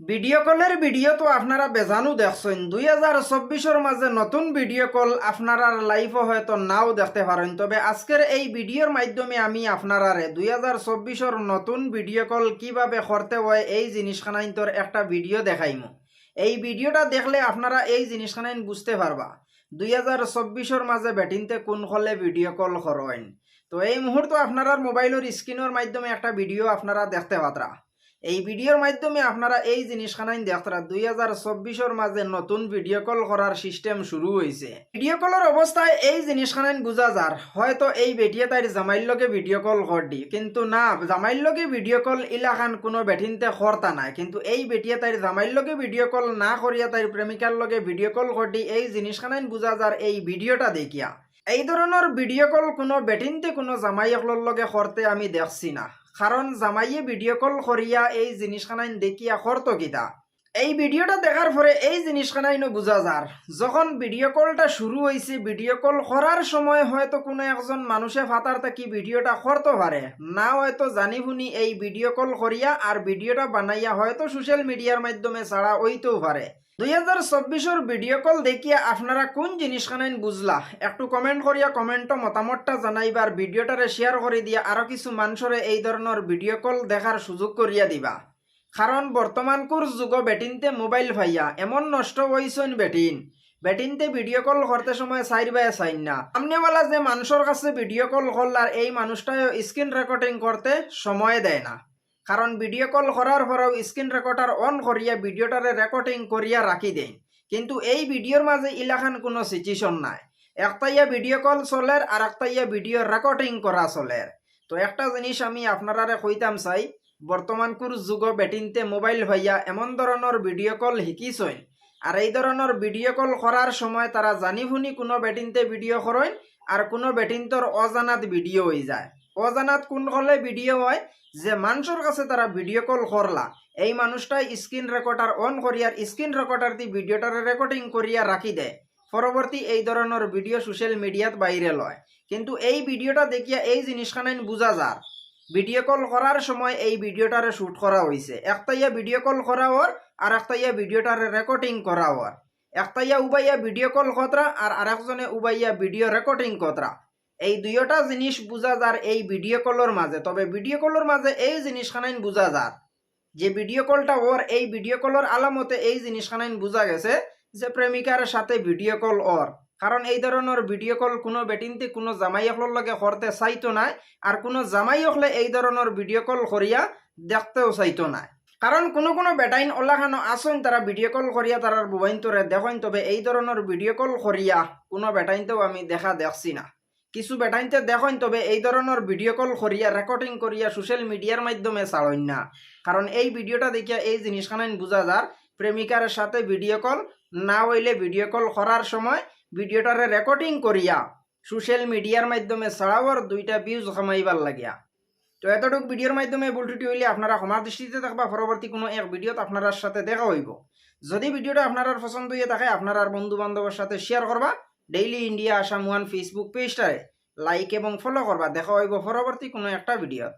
Video কলের video তো আপনারা বেজানু দেখছেন। দুই হাজার চব্বিশের মাঝে নতুন ভিডিও কল আপনারা লাইফও হয়তো নাও দেখতে পারেন তবে আজকের এই ভিডিওর মাধ্যমে আমি আপনারারে দুই হাজার চব্বিশের নতুন ভিডিও কল কীভাবে করতে হয়, এই জিনিসখানাইন্তর একটা ভিডিও দেখাইমু। এই ভিডিওটা দেখলে আপনারা এই জিনিসখানাইন বুঝতে পারবা। দুই হাজার চব্বিশের মাঝে ব্যাটিংতে কোন হলে ভিডিও কল করেন তো এই মুহূর্তে আপনারা মোবাইলের স্ক্রিনের মাধ্যমে একটা ভিডিও আপনারা দেখতে পাত্রা। এই ভিডিওর মাধ্যমে আপনারা এই জিনিসখানাই দেখতরা দুই হাজার চব্বিশের মাঝে নতুন ভিডিও কল করার সিস্টেম শুরু হয়েছে ভিডিও কলের অবস্থায় এই জিনিসখানাই বুঝা যার। হয়তো এই বেটিয়ে তাইর জামাইর লগে ভিডিও কল করডি কিন্তু না জামাইর লগে ভিডিও কল ইলাখান কোনো বেঠিনতে করতা নাই। কিন্তু এই বেটিয়ে তাইর জামাইর লগে ভিডিও কল না করিয়া তাইর প্রেমিকার লগে ভিডিও কল করডি এই জিনিসখানাই বুঝা যার এই ভিডিওটা দেখিয়া। এই ধরনের ভিডিও কল কোনো বেটিনতে কোনো জামাইকলর লগে করতে আমি দেখছি না। কারণ জামাইয়ে ভিডিও কল করিয়া এই জিনিসখানাইন দেখিয়া করত কিতা এই ভিডিওটা দেখার পরে এই জিনিসখানাই জিনিসখানাইনও বোঝা যার। যখন ভিডিও কলটা শুরু হয়েছে ভিডিও কল করার সময় হয়তো কোনো একজন মানুষে ফাতার থাকি ভিডিওটা করতে পারে? না হয়তো জানি শুনি এই ভিডিও কল করিয়া আর ভিডিওটা বানাইয়া হয়তো সোশ্যাল মিডিয়ার মাধ্যমে ছাড়া হইতেও পারে। দুই হাজার চব্বিশের ভিডিও কল দেখিয়া আপনারা কোন জিনিসখানাইন বুঝলা? একটু কমেন্ট করিয়া কমেন্টও মতামতটা জানাইবার ভিডিওটারে শেয়ার করে দিয়া আরও কিছু মানুষরে এই ধরনের ভিডিও কল দেখার সুযোগ করিয়া দিবা। কারণ বর্তমানকুর যুগ বেটিনতে মোবাইল ভাইয়া, এমন নষ্ট হইছেন বেটিন। বেটিনতে ভিডিও কল করতে সময় সাইড বাই সাইন না। সামনেওয়ালা যে মানুষের কাছে ভিডিও কল করলার এই মানুষটাও স্ক্রিন রেকর্ডিং করতে সময় দেয় না। কারণ ভিডিও কল করার পরেও স্ক্রিন রেকর্ডার অন করিয়া ভিডিওটারে রেকর্ডিং করিয়া রাখি দেন কিন্তু এই ভিডিওর মাঝে ইলাখান কোনো সিচুয়েশন নাই। একটাইয়া ভিডিও কল চলের আর একটাইয়া ভিডিও রেকর্ডিং করা চলের তো একটা জিনিস আমি আপনারারে কইতাম চাই। বর্তমানকুর যুগ বেটিনতে মোবাইল ভাইয়া এমন ধরনের ভিডিও কল শিকিছইন আর এই ধরনের ভিডিও কল করার সময় তারা জানি শুনি কোনো বেটিনতে ভিডিও করেন আর কোনো বেটিনতর অজানাত ভিডিও হয়ে যায়। অজানাত কোন হলে ভিডিও হয়? যে মানুষের কাছে তারা ভিডিও কল করলা এই মানুষটাই স্ক্রিন রেকর্ডার অন করিয়ার স্ক্রিন রেকর্ডার দিয়ে ভিডিওটারে রেকর্ডিং করিয়া রাখি দেয় পরবর্তী এই ধরনের ভিডিও সোশ্যাল মিডিয়াত বাইরে লয় কিন্তু এই ভিডিওটা দেখিয়া এই জিনিসখানাইন বুঝা যার ভিডিও কল করার সময় এই ভিডিওটারে শুট করা হয়েছে একটাইয়া ভিডিও কল করা ওর আর একটাইয়া ভিডিওটারে রেকর্ডিং করা ওর একটাইয়া উবাইয়া ভিডিও কল কতরা আর আরেকজনে উবাইয়া ভিডিও রেকর্ডিং কতরা এই দুইটা জিনিস বুঝা যার এই ভিডিও কলের মাঝে তবে ভিডিও কলের মাঝে এই জিনিসখানাইন বুঝা যার যে ভিডিও কলটা ওর এই ভিডিও কলের আলামতে এই জিনিসখানাইন বুঝা গেছে যে প্রেমিকার সাথে ভিডিও কল ওর কারণ এই ধরনের ভিডিও কল কোনো বেটিনতে, কোনো জামাই অকলের লগে করতে চাইতো নাই আর কোনো জামাই অকলে এই ধরনের ভিডিও কল করিয়া দেখতেও চাইতো নাই। কারণ কোনো কোনো বেটাইন ওলাখানো আসন তারা ভিডিও কল করিয়া তারার বুবাইন তোরে দেখেন তবে এই ধরনের ভিডিও কল করিয়া কোনো বেটাইনতেও আমি দেখা দেখছি না। কিছু বেটাইনতে দেখেন তবে এই ধরনের ভিডিও কল করিয়া রেকর্ডিং করিয়া সোশ্যাল মিডিয়ার মাধ্যমে ছাড়েন না। কারণ এই ভিডিওটা দেখিয়া এই জিনিসখানাইন বুঝা যার প্রেমিকার সাথে ভিডিও কল না হইলে ভিডিও কল করার সময় ভিডিওটারে রেকর্ডিং করিয়া সোশ্যাল মিডিয়ার মাধ্যমে ছাড়াওয়ার দুইটা ভিউজ কামাইবার লাগিয়া। তো এতটুকু ভিডিওর মাধ্যমে ভুলটুটি হইলে আপনারা ক্ষমার দৃষ্টিতে থাকবা, পরবর্তী কোনো এক ভিডিওত আপনার সাথে দেখা হইব। যদি ভিডিওটা আপনার পছন্দ হয়ে থাকে, আপনার বন্ধু বান্ধবের সাথে শেয়ার করবা। Daily India Assam one Facebook পেজটারে like এবং ফলো করবা। দেখা হইব পরবর্তী কোনো একটা ভিডিওত।